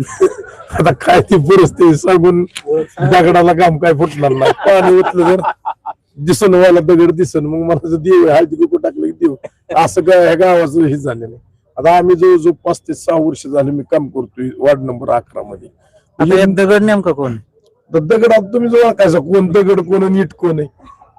आता काय ती परिस्थिती सांगून दगडाला काम काय फुटणार नाही. पाणी ओतलं तर दिसन वाला दगड दिसन. मग मला जर देव हळदी कुकू टाकलं की देव. असं काय ह्या गावाचं हे झालेलं आहे. आता आम्ही जवळजवळ पाच ते सहा वर्ष झाले मी काम करतोय वार्ड नंबर अकरा मध्ये. दगड नेमका कोण? तर दगडात तुम्ही जो ओळखायचा कोण दगड कोण आणि इट कोण आहे?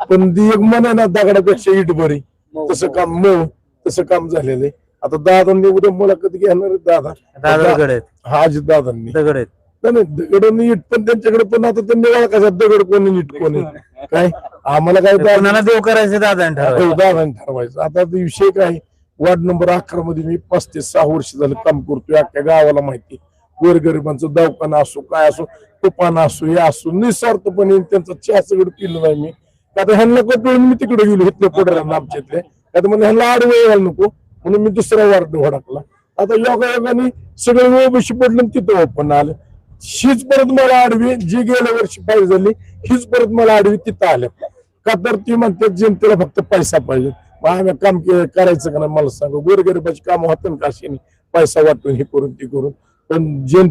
पण ती एक मन आहे ना दगडापेक्षा इट बरी तसं काम मग तसं काम झालेलं आहे. आता दादांनी उद्या मुलाखत घेणार दादा. दादा दगड आहेत. हा अजित दादांनी. दगड आहेत. नाही नाही, दगड इट पण त्यांच्याकडे पण आता त्यांनी ओळखायचा दगड कोण इट कोण काय? आम्हाला काय तर कोणाला देव करायचं दादा ठरवायचं. दादांनी ठरवायचं. आता ते विषय काय? वार्ड नंबर अकरा मध्ये मी पाच ते सहा वर्ष झालं काम करतोय अख्ख्या गावाला माहिती. गोरगरिबांचं दवाखाना असो काय असो तुपाना असो हे असो निस्वार्थपणे त्यांचं चहा सगळं पिलं नाही मी. आता ह्यांना कटळून मी तिकडे गेलो इथल्या पोटऱ्यांना आमच्या इथले. का तर मला ह्यांना आडवे यायला नको. म्हणून मी दुसरा वार्ड भडकला आता योगा योगाने सगळे वेळ बशी पडलं आणि तिथं ओपन आलं. हीच परत मला आडवी जी गेल्या वर्षी पाहिजे झाली हीच परत मला आडवी तिथं आल्या. का तर ती म्हणते जनतेला फक्त पैसा पाहिजे. मग आम्ही काम करायचं का नाही मला सांगा. गोरगरिबाची काम होतं का अशी? पैसा वाटून हे करून ते करून. पण जन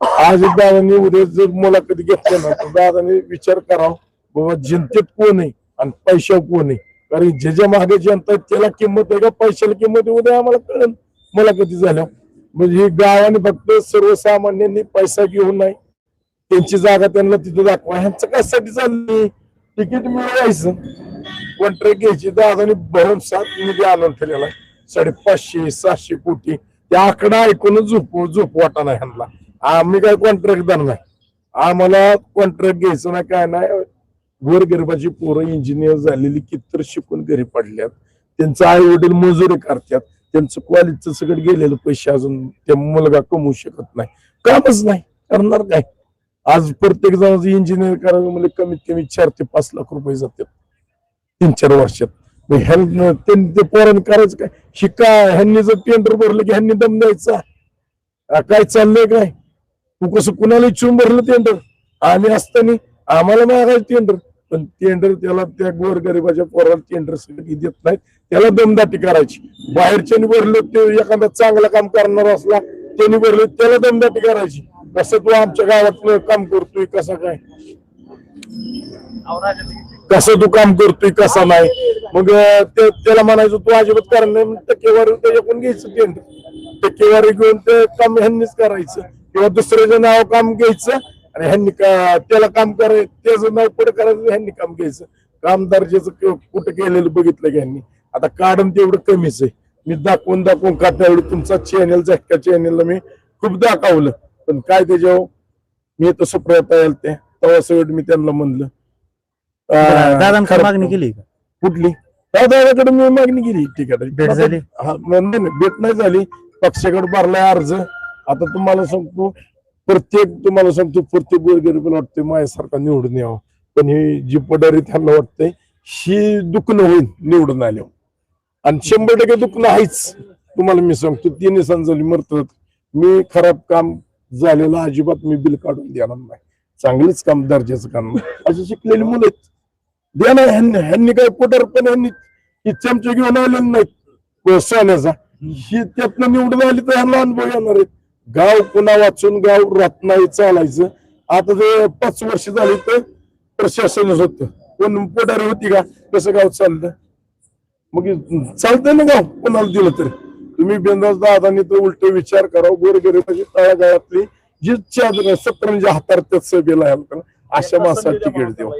आज दादांनी उद्या जर मुलाखत घेतल्या ना तर दादाने विचार करावा बाबा जनतेत कोण आहे आणि पैशावर कोण आहे? कारण जे मागे जनता आहे त्याला किंमत आहे का? पैशाला किंमत उद्या आम्हाला कळेल मुलाखती झाल्या. म्हणजे ही गावाने फक्त सर्वसामान्यांनी पैसा घेऊन नाही. त्यांची जागा त्यांना तिथे दाखवा. ह्यांचं कशासाठी चालली? तिकीट मिळवायचं. कॉन्ट्रॅक्ट घ्यायची. दादाने भरून सात निधी आणून ठेवलेला साडेपाचशे सातशे कोटी. त्या आकडा ऐकूनच झोप झोप वाटा नाही ह्यांना. आम्ही काय कॉन्ट्रॅक्ट देणार नाही. आम्हाला कॉन्ट्रॅक्ट घ्यायचं नाही काय नाही. गोरगरिबाची पोरं इंजिनियर झालेली कितीतर शिकून घरी पडल्यात. त्यांचं आई वडील मजुरी करतात. त्यांचं कॉलेजचं सगळं गेलेलं पैसे अजून त्या मुलगा कमवू शकत नाही. कामच नाही करणार काय? आज प्रत्येक जण इंजिनियर करायला म्हणजे कमीत कमी चार ते पाच लाख रुपये जातात. तीन चार वर्षात. मग ते पोरण करायचं काय? शिका ह्यांनी जर टेंडर भरलं की ह्यांनी दम द्यायचा? काय चाललंय काय? तू कसं कुणाला इच्छून भरलं टेंडर आम्ही असताना आम्हाला मागायचं टेंडर पण टेंडर त्याला त्या गोरगरिबाच्या पोराला टेंडर सगळी देत नाहीत. त्याला दमदाटी करायची. बाहेरच्यानी भरलं ते एखादा चांगलं काम करणार असला त्यांनी भरलं त्याला दमदाटी करायची. कसं तू आमच्या गावात काम करतोय कसं काय? कसं तू काम करतोय कसा नाही? मग ते- त्याला म्हणायचं तू अजिबात करणार नाही. टक्केवारी त्याच्याकडून घ्यायचं टेंडर टक्केवारी घेऊन ते काम ह्यांनीच करायचं. किंवा दुसऱ्याचं नाव काम घ्यायचं. आणि ह्यांनी का त्याला काम करायचं त्याचं नाव पुढे करायचं ह्यांनी काम घ्यायचं. काम दर्जाचं कुठं केलेलं बघितलं की ह्यांनी. आता काढून तेवढं कमीच आहे. मी दाखवून दाखवून का त्यावेळी तुमचा चॅनल झटका चॅनलला मी खूप दाखवलं. पण काय त्याच्यावर? मी तसं प्रयत्न यायला ते तेव्हा सगळं मी त्यांना म्हणलं. अं, दादा खरं- मागणी केली कुठली? दादाकडे मी मागणी केली. तिकीट भेट झाली? भेट नाही झाली. पक्षाकडे भरलाय अर्ज. आता तुम्हाला सांगतो. प्रत्येक तुम्हाला सांगतो प्रत्येक गोरगरीबाला वाटतंय माझ्यासारखा निवडून यावं. पण हे जी पडारी त्यांना वाटतंय ही दुखणं होईल निवडून आल्यावर. आणि शंभर टक्के दुखणं आहेच. तुम्हाला मी सांगतो तिन्ही संजली मरतात मी खराब काम झालेलं अजिबात मी बिल काढून देणार नाही. चांगलंच काम दर्जाचं काम. अशी शिकलेली मुलं आहेत. द्या ह्यांनी ह्यांनी काय पोटर पण ह्यांनी ही चमचे घेऊन आलेले नाहीत. सोन्याचा. ही त्यातनं निवडून आली तर ह्यांना अनुभव येणार आहेत. गाव पुन्हा वाचून गाव राहत नाही चालायचं. आता ते पाच वर्ष झाली तर प्रशासनच होतं. कोण पोटारी होती का? कसं गाव चाललं मग चालतंय ना गाव? कोणाला दिलं तरी? तुम्ही बिंदास दादानी तर उलट विचार करा गोरगरीबाची तळागाळातली जी चादर सतरंजी हातार त्यात सभेला अशा माणसाला तिकीट देऊ.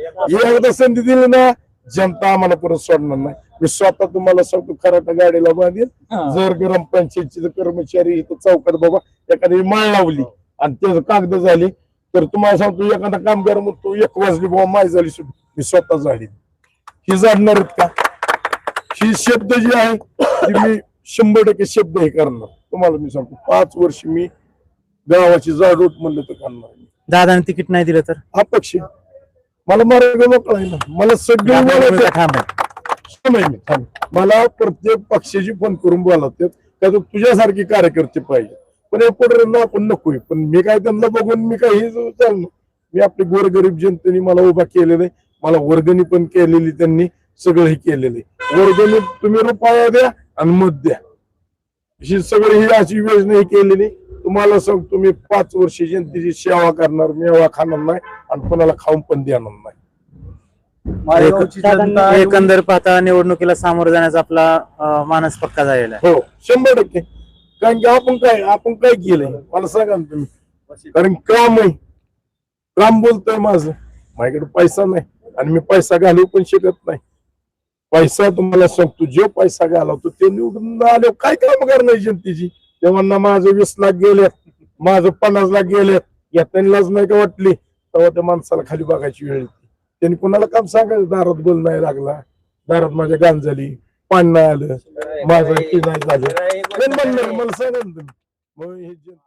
एकदा संधी दिली ना जनता आम्हाला परत सोडणार नाही. मी स्वतः तुम्हाला सांगतो खराटा गाडीला बांधेल. जर ग्रामपंचायतचे कर्मचारी इथं चौकात बाबा एखादी माळ लावली आणि त्याचं कागद झाली तर तुम्हाला सांगतो एखादा कामगार म्हणतो एक वाजली बाबा माय झाली मी स्वतः झाली. ही जाडणार आहेत का? ही शब्द जी आहे ती मी शंभर टक्के शब्द हे करणार. तुम्हाला मी सांगतो पाच वर्ष मी गावाची जाडूट म्हणलं तर करणार दादाने तिकीट नाही दिलं तर? अपक्ष. मला मार्ग मोकळा आहे ना मला सगळे. मला प्रत्येक पक्षाची फोन करून बोलावतात का तुझ्यासारखे कार्यकर्ते पाहिजे पण पोटऱ्यांना आपण नकोय. पण मी काय त्यांना बघून मी काही चाललो. मी आपले गोरगरीब जनतेने मला उभा केलेलं आहे. मला वर्गणी पण केलेली त्यांनी सगळं हे केलेलं आहे. वर्गणी तुम्ही रुपया द्या आणि मत द्या. ही सगळी ही अशी योजना ही केलेली तुम्हाला सांगतो मी पाच वर्ष जनतेची सेवा करणार मेवा खाणार नाही आणि कोणाला खाऊन पण देणार नाही. एकंदर पाहता निवडणुकीला सामोरं जाण्याचा आपला मानस पक्का झालेला आहे. हो शंभर टक्के. कारण की आपण काय आपण काय केलंय? मला सांगा ना तुम्ही. कारण काम आहे. काम बोलतोय माझं. माझ्याकडे पैसा नाही. आणि मी पैसा घालवू पण शकत नाही. पैसा तुम्हाला सांगतो जो पैसा घालवतो ते निवडून आले काय काम करणार जनतेची? तेव्हा माझं वीस लाख गेलेत माझं पन्नास लाख गेलेत. या लाज नाही का वाटली? तेव्हा त्या माणसाला खाली बघायची वेळ येते. त्यांनी कुणाला काम सांगायचं? दारात बोल नाही लागला दारात माझ्या गाण पाणी नाही आलं माझं हे नाही झालं मला सांगा ना तुम्ही मग हे जे-